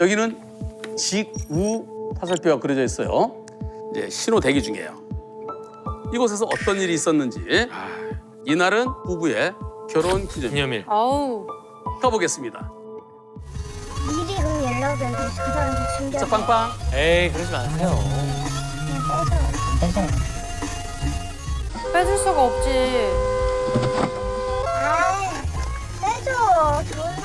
여기는 직우 화살표가 그려져 있어요. 이제 신호 대기 중이에요. 이곳에서 어떤 일이 있었는지 이날은 부부의 결혼 기념일 기념일. 아우. 가보겠습니다. 미리 그럼 연락을 해서 그 사람도 숨겨. 자 빵빵 에이 그러지 마세요. 빼줄 수가 없지. 아, 빼줘. 좋은?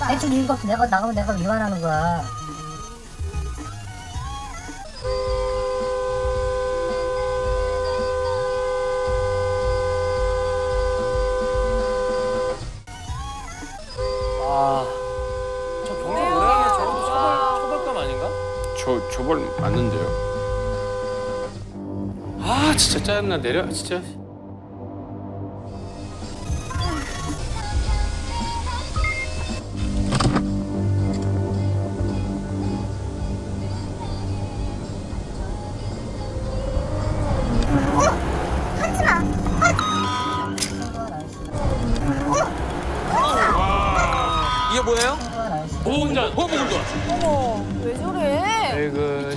어? 대충 이거 내가 나가면 내가 위반하는 거야. 아. 저 경찰 오래 하면 저것도 처벌 처벌감 아닌가? 저 저벌 맞는데요? 아 진짜 짜증나 내려 진짜.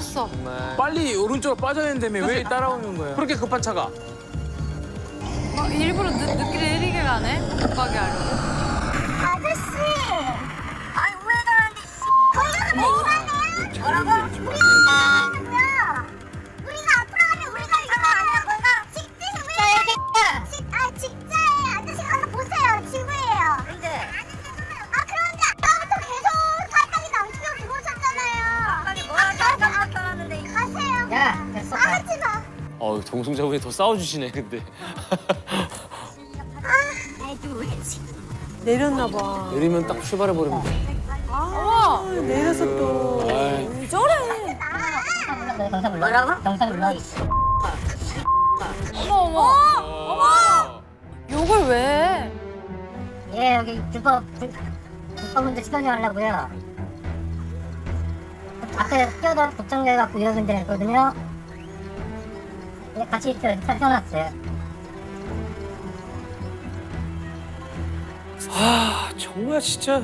정말. 빨리 오른쪽으로 빠져야 된다며 왜 따라오는 거야? 그렇게 급한 차가 막 일부러 늦, 늦기를 느리게 가네? 못 가게 하려고. 아저씨. 아이 왜 그러는데? 거기는 왜 이상해? 뭐라고? 동승자분이 더 싸워주시네 근데. 내렸나 봐. 내리면 딱 출발해 버리면 돼. 어머! 내려서 또. 아이. 왜 저래? 뭐라고? 경사 불러. 어머, 어머. 어머! 욕을 왜 해? 예, 여기 불법 불- 불법 운전 시전하려고요. 앞에 뛰어다 복장해 갖고 이런 분들 했거든요. 예, 같이 태어났어요. 아 정말 진짜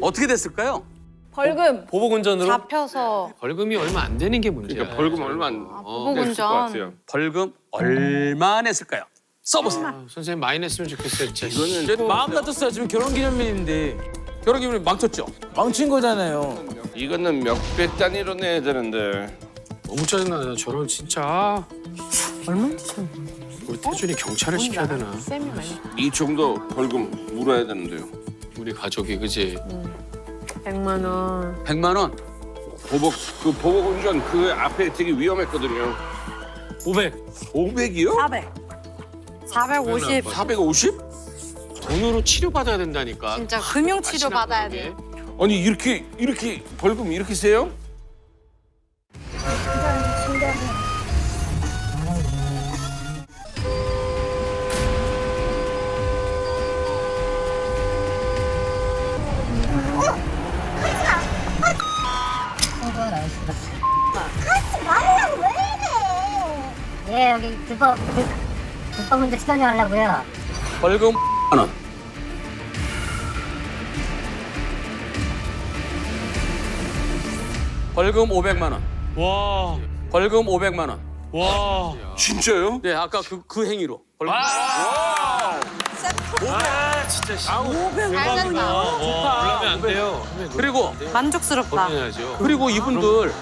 어떻게 됐을까요? 벌금. 보복 운전으로 잡혀서. 벌금이 얼마 안 되는 게 문제야. 그러니까 벌금 얼마 안 아, 어, 보복 것 운전. 같아요. 벌금 얼마 냈을까요? 써보세요. 아, 선생님 많이 냈으면 좋겠어요 진짜. 이거는 또 마음 다쳤어요. 지금 결혼기념일인데 결혼 기분이 망쳤죠. 망친 거잖아요. 이거는 몇백 단위로 내야 되는데 너무 짜증나 나 저런 진짜. 얼마 쳤 우리 태준이 경찰을 시켜야 되나? 쌤이 많이. 이 정도 벌금 물어야 되는데요. 우리 가족이 그지. 100만 원. 100만 원. 보복 그 보복 운전 그 앞에 되게 위험했거든요. 500. 500이요? 400. 450. 450? 돈으로 치료 받아야 된다니까. 진짜 금융치료 받아야? 돼. 아니 이렇게 이렇게 벌금 이렇게 세요? 예, 여기 불법 불- 불법 운전 시전하려고요. 벌금 만 원. 벌금 500만 원. 와. 벌금 500만 원. 와. 진짜요? 네, 아까 그, 그 행위로. 벌금. 아 진짜 씨. 500만 된다. 와, 그러면 안 돼요. 그리고 만족스럽다. 그리고 이분들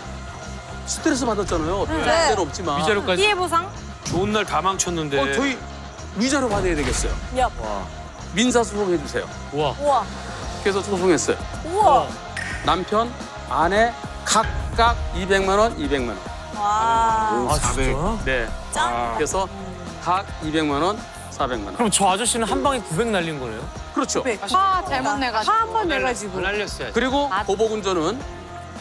스트레스 받았잖아요. 네. 없지만. 위자료까지 피해 보상? 좋은 날 다 망쳤는데. 어, 저희 위자료 받아야 되겠어요. 야. 민사 소송해 주세요. 우와. 우와. 그래서 소송했어요. 우와. 남편, 아내 각각 200만 원, 200만 원. 와. 아 진짜? 네. 그래서 각 200만 원, 400만 원. 그럼 저 아저씨는 한 방에 900 날린 거네요? 그렇죠. 화 잘못 내가지고. 한번 내가지고. 안 날렸어야지. 그리고 아. 보복 운전은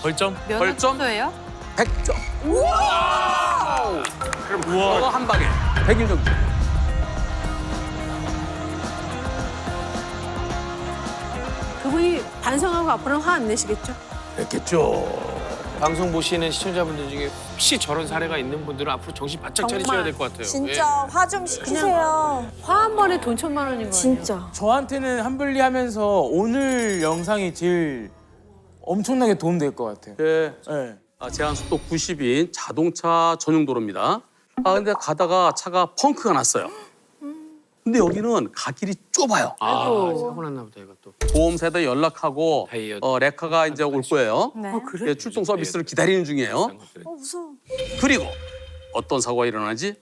벌점? 면허 벌점? 취소예요? 100점. 우와. 그거 한 방에 100일 정도. 그분이 반성하고 앞으로는 화 안 내시겠죠? 됐겠죠. 방송 보시는 시청자분들 중에 혹시 저런 사례가 있는 분들은 앞으로 정신 바짝 차리셔야 될 것 같아요. 진짜 화 좀 시키세요. 화 한 번에 돈 천만 원인 거예요. 진짜. 저한테는 한블리 하면서 오늘 영상이 제일 엄청나게 도움될 것 같아요. 예. 네. 아, 제한 속도 90인 자동차 전용 도로입니다. 아 근데 가다가 차가 펑크가 났어요. 근데 여기는 갓길이 좁아요. 예. 아, 사고 났나 보다 이것도. 보험사에다 연락하고 다이어. 어, 레카가 이제 올 거예요. 네. 예, 출동 서비스를 기다리는 중이에요. 어 무서워. 그리고 어떤 사고가 일어나지?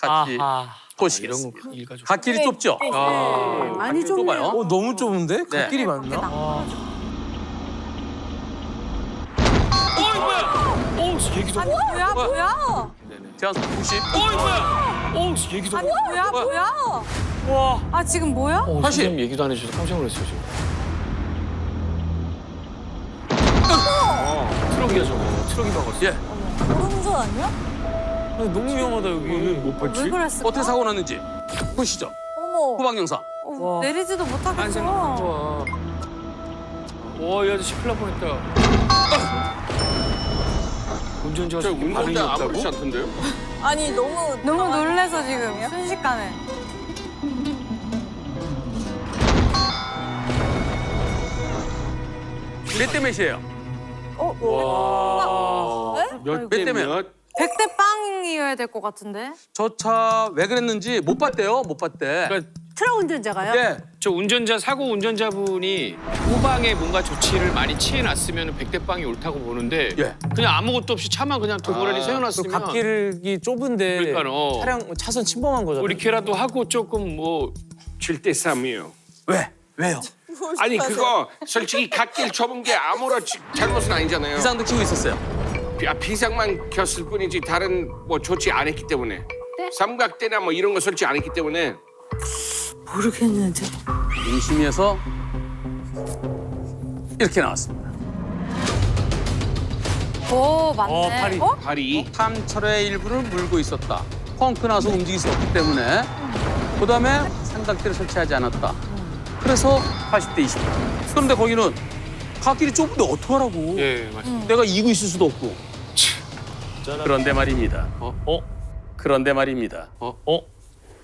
같이 아하. 이런 보시겠습니다. 거 일가족. 갓길이 좁죠? 아, 많이 좁아요. 어 너무 좁은데? 네. 갓길이 맞나? 아. 어이 뭐야? 어, 얘기도. 아니 뭐야 뭐야? 제한 속도 90. 어이 뭐야? 어, 얘기도. 아니 뭐야 뭐야? 와. 아 지금 뭐야? 어, 다시. 선생님 얘기도 안 해주셔서 깜짝 놀랐어요 지금. 트럭이야 저거. 트럭이 박았어. 예. 오른손 아니야? 아니, 너무 위험하다 여기. 못 왜 그랬을까? 어떻게 사고 났는지 보시죠. 어머. 후방 영상. 어, 내리지도 딴 생각 안 못하겠어. 좋아. 와, 이 아저씨 큰일 날 뻔했다. 운전자가 저 저렇게 반응이 운전자 없다고? 아무렇지 않던데요? 아니 너무 너무 놀래서 지금 순식간에. 몇대 몇이에요? 어? 와. 몇대 때문에? 몇? 백대 빵이어야 될 것 같은데. 저 차 왜 그랬는지 못 봤대요. 못 봤대. 그러니까 트럭 운전자가요? 예. 저 운전자 사고 운전자분이 후방에 뭔가 조치를 많이 취해놨으면 백대빵이 옳다고 보는데 예. 그냥 아무것도 없이 차만 그냥 도보라리 아, 그 세워놨으면 갓길이 좁은데 그러니까 어. 차량 차선 침범한 거잖아. 우리 걔라도 하고 조금 뭐 7대 3이요. 왜? 왜요? 아니 그거 솔직히 갓길 좁은 게 아무렇지 잘못은 아니잖아요. 비상등 켜고 있었어요. 비- 아, 비상만 켰을 뿐이지 다른 뭐 조치 안 했기 때문에. 삼각대나 뭐 이런 거 설치 안 했기 때문에 모르겠는데. 인심에서 이렇게 나왔습니다. 오 맞네. 어, 팔이. 어? 발이 탐철의 일부를 물고 있었다. 펑크 나서 움직일 수 없기 때문에 그다음에 삼각대를 설치하지 않았다. 그래서 80대 20. 그런데 거기는 갓길이 좁은데 어떡하라고. 예, 맞습니다. 내가 이고 있을 수도 없고. 그런데 말입니다. 어? 어? 그런데 말입니다. 어? 어?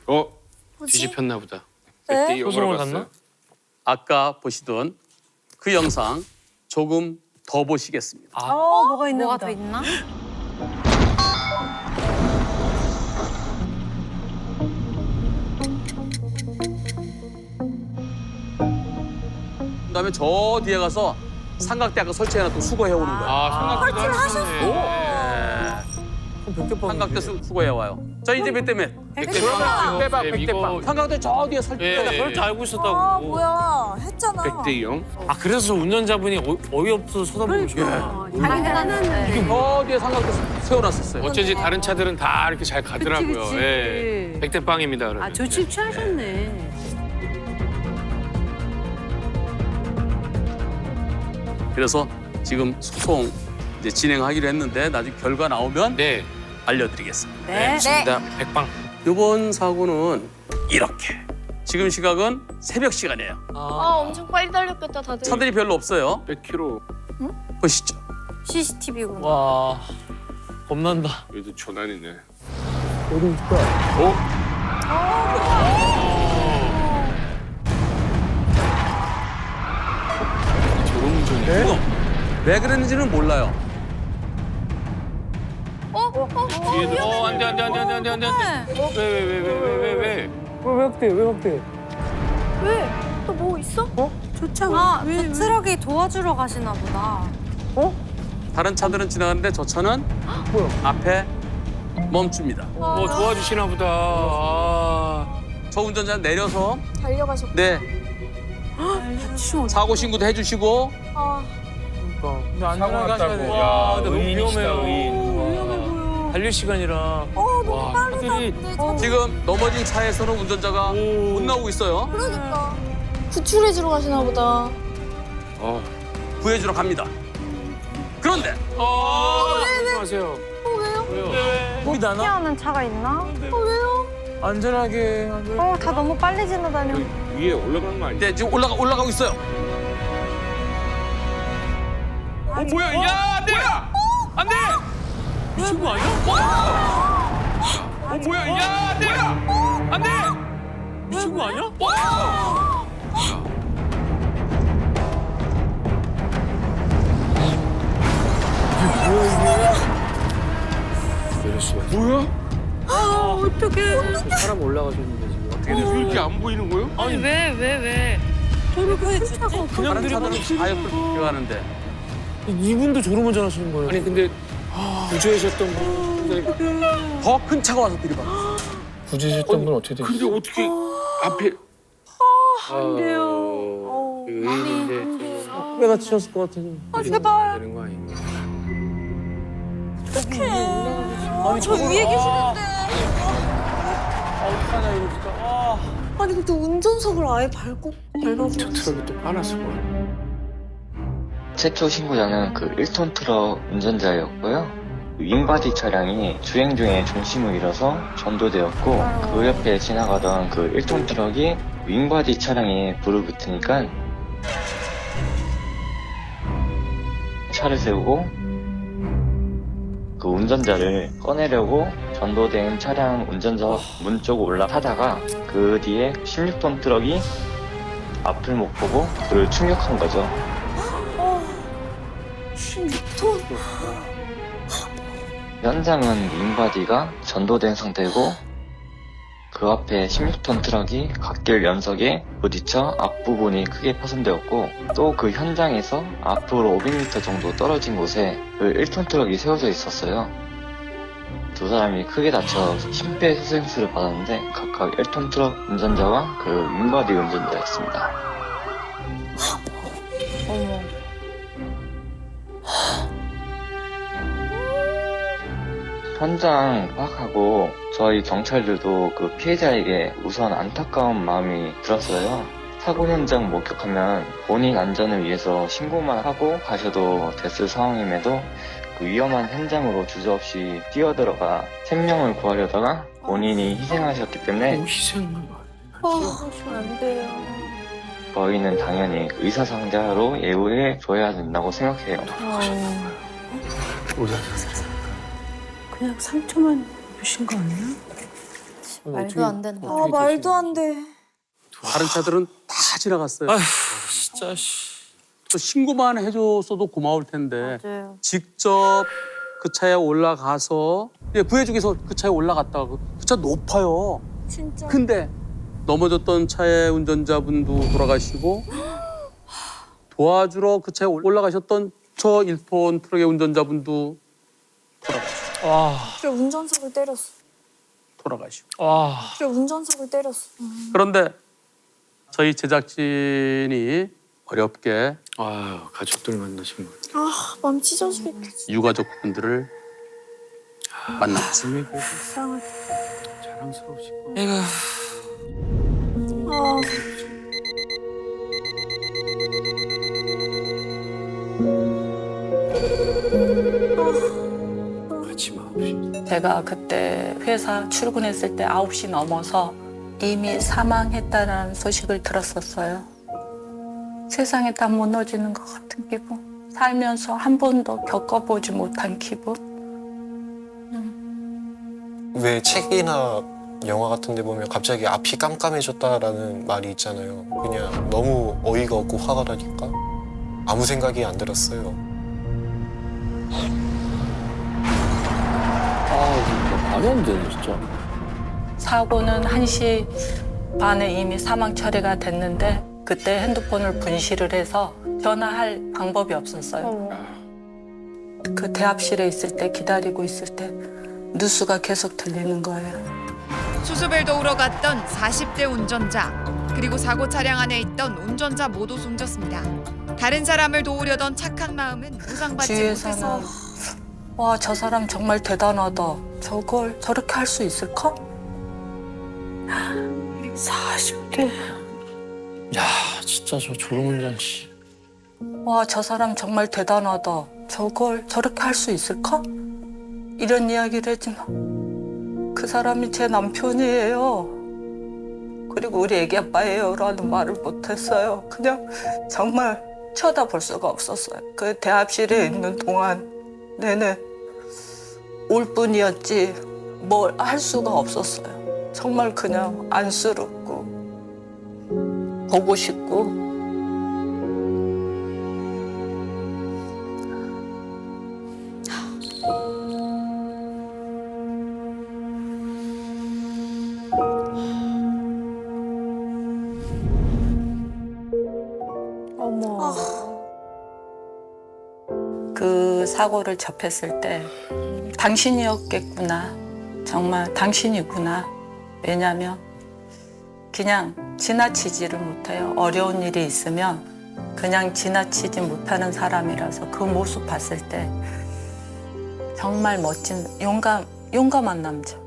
어 뒤집혔나 보다. 그때 네? 영화를? 봤어요. 아까 보시던 그 영상 조금 더 보시겠습니다. 어 뭐가 있나 뭐가 보다. 더 있나? 그다음에 저 뒤에 가서 삼각대 아까 설치해놨던 수거 해 오는 거야. 아, 생각보다 하셨네. 백대빵. 삼각대 수, 수거해 와요. 자 이제 몇대 몇? 백대빵. 빼박 예, 백대빵. 이거- 삼각대 저 뒤에 설치. 예, 예. 그걸 다 알고 있었다고. 아 뭐야 했잖아. 100대 0. 아 그래서 저 운전자분이 어, 어이없어서 쳐다보고. 다 해놨는데. 저 뒤에 삼각대 세- 세워놨었어요. 어쩐지 다른 차들은 다 이렇게 잘 가더라고요. 그치, 그치. 예. 백대빵입니다, 그러면. 아 조치 취하셨네. 그래서 지금 소송 이제 진행하기로 했는데 나중에 결과 나오면 네. 알려드리겠습니다. 네. 좋습니다. 백빵. 이번 사고는 이렇게. 지금 시각은 새벽 시간이에요. 아 엄청 빨리 달렸겠다 다들. 차들이 별로 없어요. 100km. 보시죠. CCTV구나. 와 겁난다. 여기도 조난이네. 저런 운전이. 지금 왜 그랬는지는 몰라요. 어? 어? 어? 뒤에도 어, 안 돼, 안 돼, 안 돼, 안 돼, 안 돼, 안 돼. 왜, 왜, 왜, 왜, 왜, 왜, 왜? 왜 확대? 왜 확대? 왜? 또 뭐 있어? 아, 저 트럭이 도와주러 가시나 보다. 다른 차들은 지나가는데 저 차는 앞에 멈춥니다. 뭐 도와주시나 보다. 아. 저 운전자 내려서 달려가셨. 네 사고 신고도 해주시고 아 그러니까. 근데 안전하게 하셔야 돼. 났다고. 와, 근데 너무 의인이시다, 위험해요. 의인. 달릴 시간이라. 어 너무 와, 빠르다. 차들이- 근데 저- 지금 넘어진 차에서는 운전자가 못 나오고 있어요. 그러니까 구출해주러 가시나 보다. 어. 구해주러 갑니다. 그런데 어, 조심하세요. 왜요? 거기 나나? 하는 차가 있나? 안전하게. 안전하게. 어, 다 너무 빨리 지나다녀. 위에 올라간 거 아니야? 네, 지금 올라가 올라가고 있어요. 어 뭐야? 야, 뭐야? 안 돼! 미친 거 아니야? 어, 뭐야? 야, 안 돼! 안 돼! 미친 거 아니야? 뭐야? 사람 올라가셨는데 지금. 어떻게 왜 이렇게 안 보이는 거예요? 아니 왜 왜 왜? 다른 차들은 다 옆을 비켜가는데 이분도 졸음 운전 하시는 거예요? 아니 근데 구조하셨던 분더 큰 차가 와서 들이받았어. 구제하셨던 분 어떻게 되셨어요? 근데 어떻게 앞에 안 돼요. 의인인데 뼈 다치셨을 것 같아서. 아 제발. 되는 거 아닌가? 어떡해. 저 위에 계시는데. 어떡하냐 이거 진짜. 아. 아니 근데 운전석을 아예 밟고 밟아버렸어. 트럭이 또 빨았을 거야. 최초 신고자는 그 1톤 트럭 운전자였고요. 윙바디 차량이 주행 중에 중심을 잃어서 전도되었고 그 옆에 지나가던 그 1톤 트럭이 윙바디 차량에 불을 붙으니까 차를 세우고 그 운전자를 꺼내려고 전도된 차량 운전자 문쪽 올라타다가 그 뒤에 16톤 트럭이 앞을 못 보고 그를 충격한 거죠. 16톤. 현장은 윙바디가 전도된 상태고 그 앞에 16톤 트럭이 갓길 연석에 부딪혀 앞부분이 크게 파손되었고 또 그 현장에서 앞으로 500m 정도 떨어진 곳에 그 1톤 트럭이 세워져 있었어요. 두 사람이 크게 다쳐 심폐소생술을 받았는데 각각 1톤 트럭 운전자와 그 윙바디 운전자였습니다. 어머. 현장 파악하고 저희 경찰들도 그 피해자에게 우선 안타까운 마음이 들었어요. 사고 현장 목격하면 본인 안전을 위해서 신고만 하고 가셔도 됐을 상황임에도 그 위험한 현장으로 주저없이 뛰어들어가 생명을 구하려다가 본인이 희생하셨기 때문에 뭐 희생만. 아, 안 돼요. 저희는 당연히 의사 상자로 예우해 줘야 된다고 생각해요. 그냥 상처만 주신 거 아니야? 말도 안 된다. 아 말도 안 돼. 다른 차들은 다 지나갔어요. 진짜 씨. 또 신고만 해줬어도 고마울 텐데 맞아요. 직접 그 차에 올라가서 예, 구해주기 위해서 그 차에 올라갔다가 그차 높아요. 진짜. 근데 넘어졌던 차의 운전자분도 돌아가시고 도와주러 그 차에 올라가셨던 저 1톤 트럭의 운전자분도 돌아가시고 와. 그래 운전석을 때렸어. 돌아가시고 와. 그래 운전석을 때렸어. 그런데 저희 제작진이 어렵게 아유 가족들 만나신 거. 아 맘 찢어지겠다. 유가족분들을 만났습니다. 이상하다. 자랑스러우실 거. 에휴. 아 마음이. 제가 그때 회사 출근했을 때 9시 넘어서 이미 사망했다는 소식을 들었었어요. 세상에 다 무너지는 것 같은 기분. 살면서 한 번도 겪어보지 못한 기분. 왜 책이나 영화 같은 데 보면 갑자기 앞이 깜깜해졌다라는 말이 있잖아요. 그냥 너무 어이가 없고 화가 나니까 아무 생각이 안 들었어요. 말이 안 되네 진짜. 사고는 1시 반에 이미 사망 처리가 됐는데 그때 핸드폰을 분실을 해서 전화할 방법이 없었어요. 그 대합실에 있을 때 기다리고 있을 때 뉴스가 계속 들리는 거예요. 수습을 도우러 갔던 40대 운전자 그리고 사고 차량 안에 있던 운전자 모두 숨졌습니다. 다른 사람을 도우려던 착한 마음은 보상받지 주위에서는 못해서 와 저 사람 정말 대단하다. 저걸 저렇게 할 수 있을까? 40대. 야 진짜 저 졸음운전 씨. 와 저 사람 정말 대단하다. 저걸 저렇게 할 수 있을까? 이런 이야기를 했지만 그 사람이 제 남편이에요. 그리고 우리 애기 아빠예요라는 말을 못했어요. 그냥 정말 쳐다볼 수가 없었어요. 그 대합실에 있는 동안 내내 울 뿐이었지 뭘 할 수가 없었어요. 정말 그냥 안쓰럽고 보고 싶고 어머. 그 사고를 접했을 때 당신이었겠구나. 정말 당신이구나. 왜냐면 그냥 지나치지를 못해요. 어려운 일이 있으면 그냥 지나치지 못하는 사람이라서 그 모습 봤을 때 정말 멋진 용감 용감한 남자.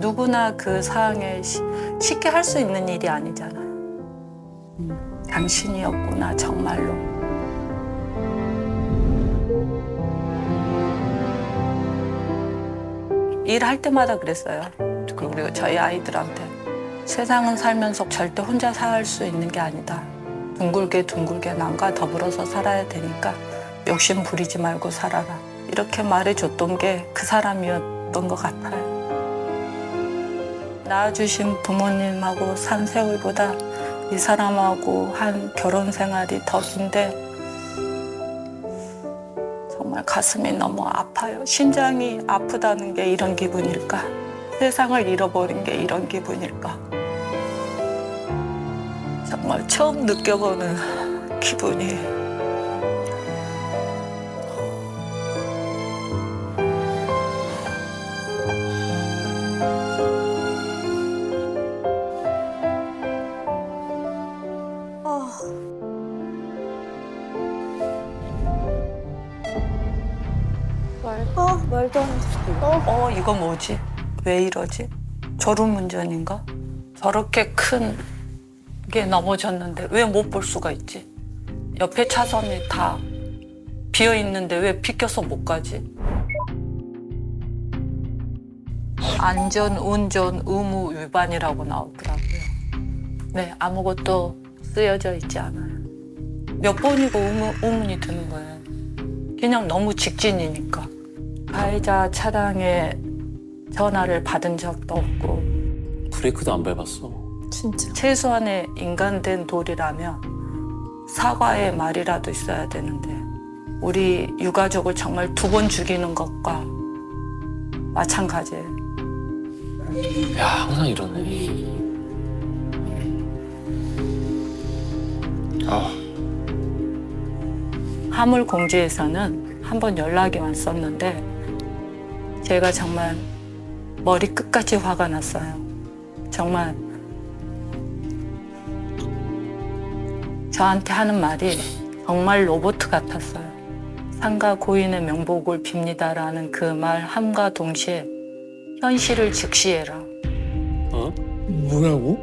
누구나 그 상황에 시- 쉽게 할 수 있는 일이 아니잖아요. 음, 당신이었구나 정말로. 일할 때마다 그랬어요. 그리고 저희 아이들한테 세상은 살면서 절대 혼자 살 수 있는 게 아니다. 둥글게 둥글게 남과 더불어서 살아야 되니까 욕심 부리지 말고 살아라. 이렇게 말해줬던 게 그 사람이었던 것 같아요. 낳아주신 부모님하고 산 세월보다 이 사람하고 한 결혼 생활이 더 긴데 정말 가슴이 너무 아파요. 심장이 아프다는 게 이런 기분일까? 세상을 잃어버린 게 이런 기분일까? 정말 처음 느껴보는 기분이 말도 안 돼. 어, 이거 뭐지? 왜 이러지? 졸음운전인가? 저렇게 큰 게 넘어졌는데 왜 못 볼 수가 있지? 옆에 차선이 다 비어 있는데 왜 비껴서 못 가지? 안전 운전 의무 위반이라고 나오더라고요. 네, 아무것도 쓰여져 있지 않아요. 몇 번이고 의문이 드는 거예요. 그냥 너무 직진이니까. 가해자 차량에 전화를 받은 적도 없고 브레이크도 안 밟았어. 진짜. 최소한의 인간된 도리라면 사과의 말이라도 있어야 되는데 우리 유가족을 정말 두 번 죽이는 것과 마찬가지예요. 야 항상 이러네. 아, 화물 공지에서는 한 번 연락이 왔었는데 제가 정말 머리 끝까지 화가 났어요. 정말 저한테 하는 말이 정말 로봇 같았어요. 상가 고인의 명복을 빕니다라는 그 말 함과 동시에 현실을 직시해라. 어? 뭐라고?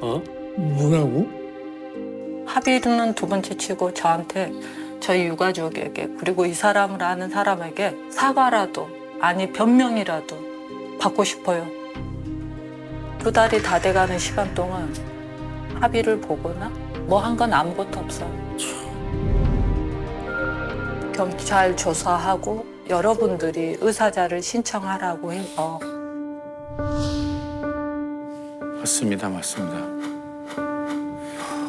어? 뭐라고? 합의는 두 번째 치고 저한테 저희 유가족에게 그리고 이 사람을 아는 사람에게 사과라도 아니 변명이라도 받고 싶어요. 두 달이 다 돼가는 시간 동안 합의를 보거나 뭐 한 건 아무것도 없어요. 경찰 조사하고 여러분들이 의사자를 신청하라고 해서 맞습니다, 맞습니다.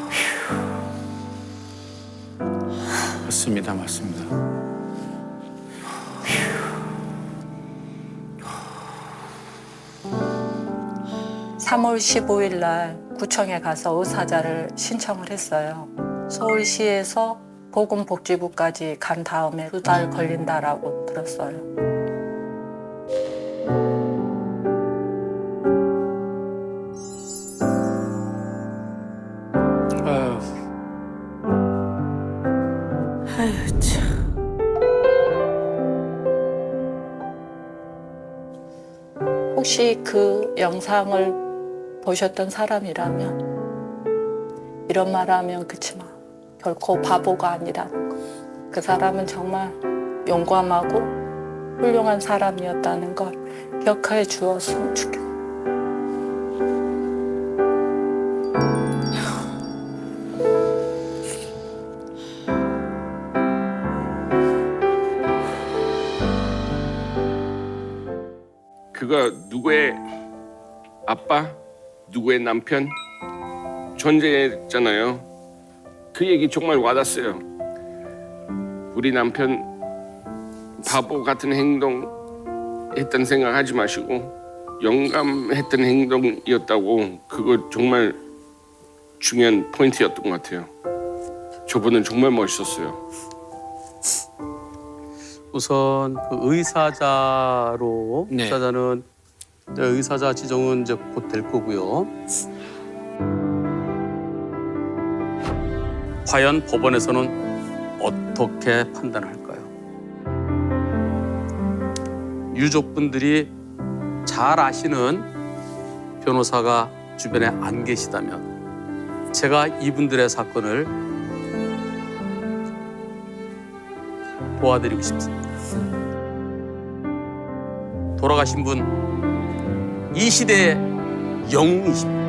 휴. 맞습니다, 맞습니다. 3월 15일 날 구청에 가서 의사자를 신청을 했어요. 서울시에서 보건복지부까지 간 다음에 두 달 걸린다라고 들었어요. 참. 혹시 그 영상을 보셨던 사람이라면 이런 말하면 그치만 결코 바보가 아니라는 것. 그 사람은 정말 용감하고 훌륭한 사람이었다는 걸 기억해 주었으면 좋겠어. 그가 누구의 아빠? 누구의 남편 존재했잖아요. 그 얘기 정말 와닿았어요. 우리 남편 바보 같은 행동 했던 생각하지 마시고 영감했던 행동이었다고 그거 정말 중요한 포인트였던 것 같아요. 저분은 정말 멋있었어요. 우선 그 의사자로 네. 의사자는 의사자 지정은 이제 곧 될 거고요. 과연 법원에서는 어떻게 판단할까요? 유족분들이 잘 아시는 변호사가 주변에 안 계시다면 제가 이분들의 사건을 도와드리고 싶습니다. 돌아가신 분 이 시대의 영웅이십니다.